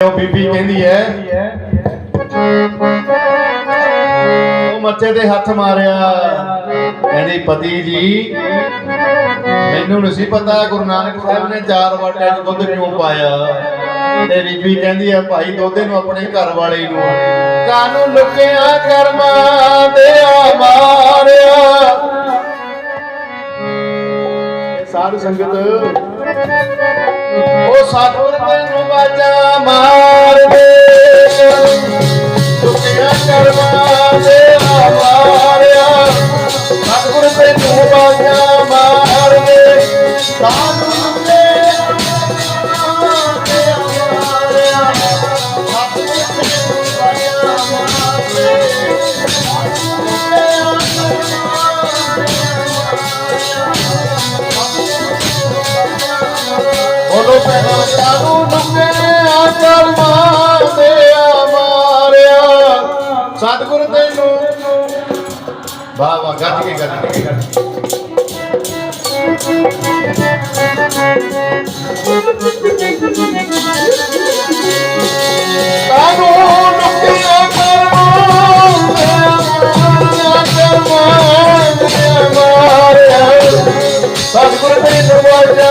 ਉਹ ਬੀਬੀ ਕਹਿੰਦੀ ਹੈ। ਉਹ ਮੱਥੇ ਤੇ ਹੱਥ ਮਾਰਿਆ। ਕਹਿੰਦੀ, ਪਤੀ ਜੀ, ਮੈਨੂੰ ਨਹੀਂ ਸੀ ਪਤਾ ਗੁਰੂ ਨਾਨਕ ਸਾਹਿਬ ਨੇ ਚਾਰ ਵਾਟਿਆਂ 'ਚ ਦੁੱਧ ਕਿਉਂ ਪਾਇਆ? ਤੇ ਬੀਬੀ ਕਹਿੰਦੀ ਹੈ, ਭਾਈ ਦੋਦੇ ਨੂੰ ਆਪਣੇ ਘਰ ਵਾਲੇ ਨੂੰ ਕਾਨੂੰ ਲੁਕਿਆ ਕਰਮਾਂ ਸਾਧ ਸੰਗਤ। ਉਹ ਸਤਿਗੁਰ ਤੈਨੂੰ ਬਾਜਾ ਮਾਰ ਦੁਖਿਆ ਕਰਮਾ ਦੇ ਮਾਰਿਆ ਸਤਿਗੁਰ ਤੈਨੂੰ ਬਾਜਾ ਬੋਲੋ ਪਹਿਲਾ ਸਾਧੂ ਨੁਕੇ ਆਚਰ ਮਾਰਦੇ ਆ, ਮਾਰਿਆ। ਸਤਿਗੁਰ ਤੈਨੂੰ। ਵਾਹ ਵਾਹ, ਗੱਜ ਕੇ ਗੱਜ ਕੇ ਗੱਜ ਕੇ। ਸਾਧੂ ਨੁਕੇ ਆਚਰ ਮਾਰਦੇ ਆ, ਮਾਰਿਆ ਸਤਿਗੁਰ ਤੇ ਨਵਾਜਾ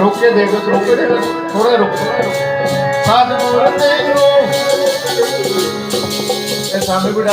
रोके देगा रोके देगा थोड़ा रोको हाथ मोड़ते हो सामने